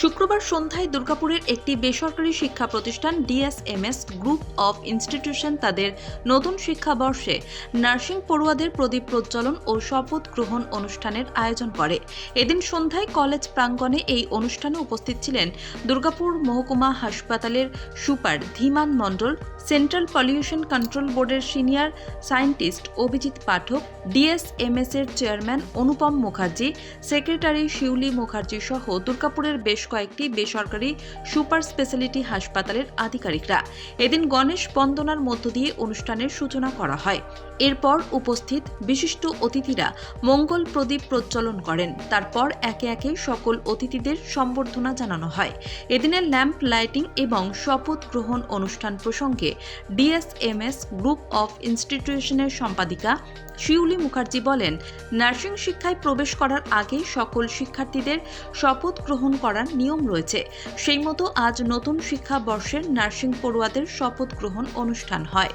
শুক্রবার সন্ধ্যায় দুর্গাপুরের একটি বেসরকারি শিক্ষা প্রতিষ্ঠান ডিএসএমএস গ্রুপ অফ ইনস্টিটিউশন তাদের নতুন শিক্ষাবর্ষে নার্সিং পড়ুয়াদের প্রদীপ প্রজ্বলন ও শপথ গ্রহণ অনুষ্ঠানের আয়োজন করে। এদিন সন্ধ্যায় কলেজ প্রাঙ্গণে এই অনুষ্ঠানে উপস্থিত ছিলেন দুর্গাপুর মহকুমা হাসপাতালের super Dhiman Mondal, central pollution control বোর্ডের senior scientist Abhijit Pathak DSMS এর চেয়ারম্যান অনুপম মুখার্জি, সেক্রেটারি শিউলি মুখার্জি সহ দুর্গাপুরের বেশ কয়েকটি বেসরকারি সুপার স্পেশালিটি হাসপাতালের আধিকারিকরা। এদিন গণেশ বন্দনার মধ্য দিয়ে অনুষ্ঠানের সূচনা করা হয়। এরপর উপস্থিত বিশিষ্ট অতিথিরা মঙ্গল প্রদীপ প্রজ্বলন করেন। তারপর একে একে সকল অতিথিদের সম্বর্ধনা জানানো হয়। এদিনের ল্যাম্প লাইটিং এবং শপথ গ্রহণ অনুষ্ঠান প্রসঙ্গে ডিএসএমএস গ্রুপ অফ ইনস্টিটিউশনের সম্পাদিকা শিউলি মুখার্জি বলেন, নার্সিং শিক্ষায় প্রবেশ করার আগে সকল শিক্ষার্থীদের শপথ গ্রহণ করার নিয়ম রয়েছে। সেই মতো আজ নতুন শিক্ষাবর্ষের নার্সিং পড়ুয়াদের শপথ গ্রহণ অনুষ্ঠান হয়।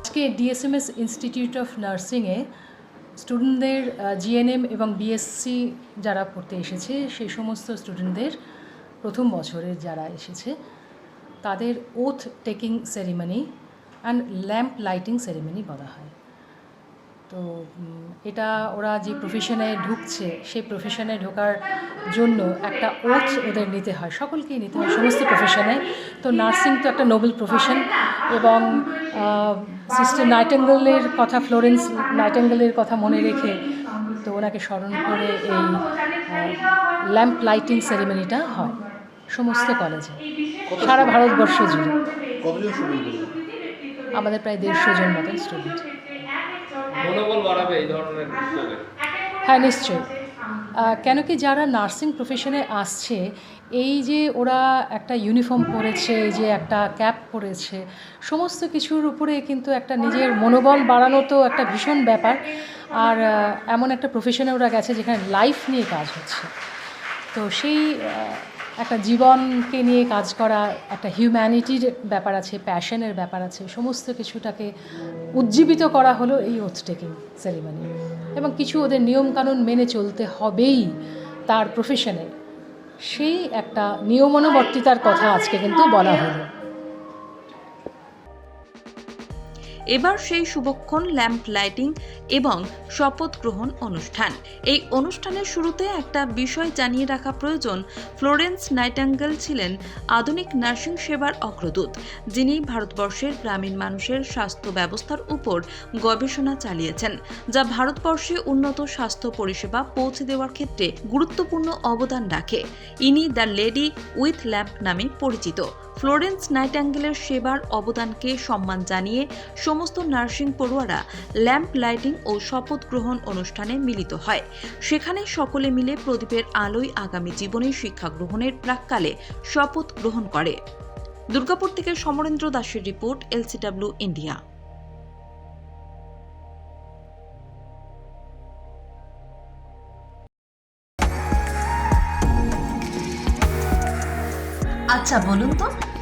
আজকে ডিএসএমএস ইনস্টিটিউট অফ নার্সিংয়ে স্টুডেন্টদের জিএনএম এবং বিএসসি যারা পড়তে এসেছে, সেই সমস্ত স্টুডেন্টদের প্রথম বছরের যারা এসেছে, তাদের oath taking ceremony and lamp lighting ceremony বলা হয়। তো এটা ওরা যে প্রফেশনে ঢুকছে সেই প্রফেশনে ঢোকার জন্য একটা ওথ ওদের নিতে হয় সকলকেই নিতে হয় সমস্ত প্রফেশনে তো নার্সিং তো একটা নোবেল প্রফেশন এবং সিস্টার নাইটেঙ্গেলের কথা ফ্লোরেন্স নাইটেঙ্গেলের কথা মনে রেখে তো ওনাকে স্মরণ করে এই ল্যাম্প লাইটিং সেরিমনিটা হয় সমস্ত কলেজে সারা ভারতবর্ষ জুড়ে। আমাদের প্রায় দেড়শো জন মতন স্টুডেন্ট মনোবল বাড়াবে এই ধরনের হ্যাঁ নিশ্চয়ই। কেন কি যারা নার্সিং প্রফেশনে আসছে, এই যে ওরা একটা ইউনিফর্ম পরেছে, এই যে একটা ক্যাপ পরেছে, সমস্ত কিছুর উপরে কিন্তু একটা নিজের মনোবল বাড়ানো তো একটা ভীষণ ব্যাপার। আর এমন একটা প্রফেশনে ওরা গেছে যেখানে লাইফ নিয়ে কাজ হচ্ছে। তো সেই একটা জীবনকে নিয়ে কাজ করা, একটা হিউম্যানিটির ব্যাপার আছে প্যাশনের ব্যাপার আছে, সমস্ত কিছুটাকে উজ্জীবিত করা হলো এই ওথ টেকিং সেরিমনি এবং কিছু ওদের নিয়মকানুন মেনে চলতে হবেই তার প্রফেশনে সেই একটা নিয়মানুবর্তিতার কথা আজকে কিন্তু বলা হলো। এবার সেই শুভক্ষণ, ল্যাম্প লাইটিং এবং শপথ গ্রহণ অনুষ্ঠান। এই অনুষ্ঠানের শুরুতে একটা বিষয় জানিয়ে রাখা প্রয়োজন। ফ্লোরেন্স নাইটাঙ্গেল ছিলেন আধুনিক নার্সিং সেবার অগ্রদূত, যিনি ভারতবর্ষের গ্রামীণ মানুষের স্বাস্থ্য ব্যবস্থার উপর গবেষণা চালিয়েছেন, যা ভারতবর্ষে উন্নত স্বাস্থ্য পরিষেবা পৌঁছে দেওয়ার ক্ষেত্রে গুরুত্বপূর্ণ অবদান রাখে। ইনি দ্য লেডি উইথ ল্যাম্প নামে পরিচিত। ফ্লোরেন্স নাইটাঙ্গেলের সেবার অবদানকে সম্মান জানিয়ে সমস্ত নার্সিং পড়ুয়ারা ল্যাম্প লাইটিং ও শপথ গ্রহণ অনুষ্ঠানে মিলিত হয়। সেখানে সকলে মিলে প্রদীপের আলোয় আগামী জীবনের শিক্ষা গ্রহণের প্রাককালে শপথ গ্রহণ করে। দুর্গাপুর থেকে সমরেন্দ্র দাসের রিপোর্ট, এলসিডব্লিউ ইন্ডিয়া। আচ্ছা বলুন তো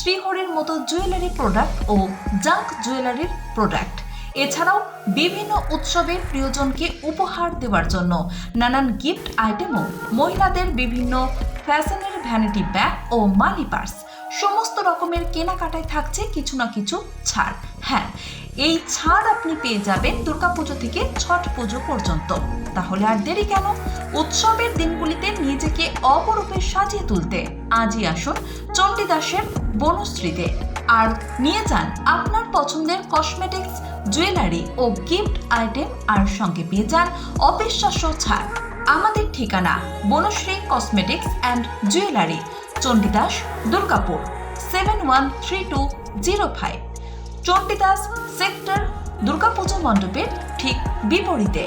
শ্রীহরির মতো জুয়েলারি প্রোডাক্ট ও জাঙ্ক জুয়েলারির প্রোডাক্ট। এছাড়াও বিভিন্ন উৎসবের প্রিয়জনকে উপহার দেওয়ার জন্য নানান গিফট আইটেমও মহিলাদের বিভিন্ন ফ্যাশনের ভ্যানিটি ব্যাগ ও মানি পার্স, সমস্ত রকমের কেনাকাটায় থাকছে কিছু না কিছু ছাড়। হ্যাঁ এই ছাড় আপনি পেয়ে যাবেন দুর্গাপুজো থেকে ছট পুজো পর্যন্ত। তাহলে আর দেরি কেন? উৎসবের দিনগুলিতে নিজেকে অপরূপে সাজিয়ে তুলতে। আজই আসুন চণ্ডীদাসের বনশ্রীতে। আর নিয়ে যান আপনার পছন্দের কসমেটিক্স জুয়েলারি ও গিফট আইটেম আর সঙ্গে পেয়ে যান অবিশ্বাস্য ছাড়। আমাদের ঠিকানা Banashree cosmetics and jewellery Chandidas, Durgapur seven one three two zero five Chandidas sector, Durgapuja মণ্ডপের ঠিক বিপরীতে।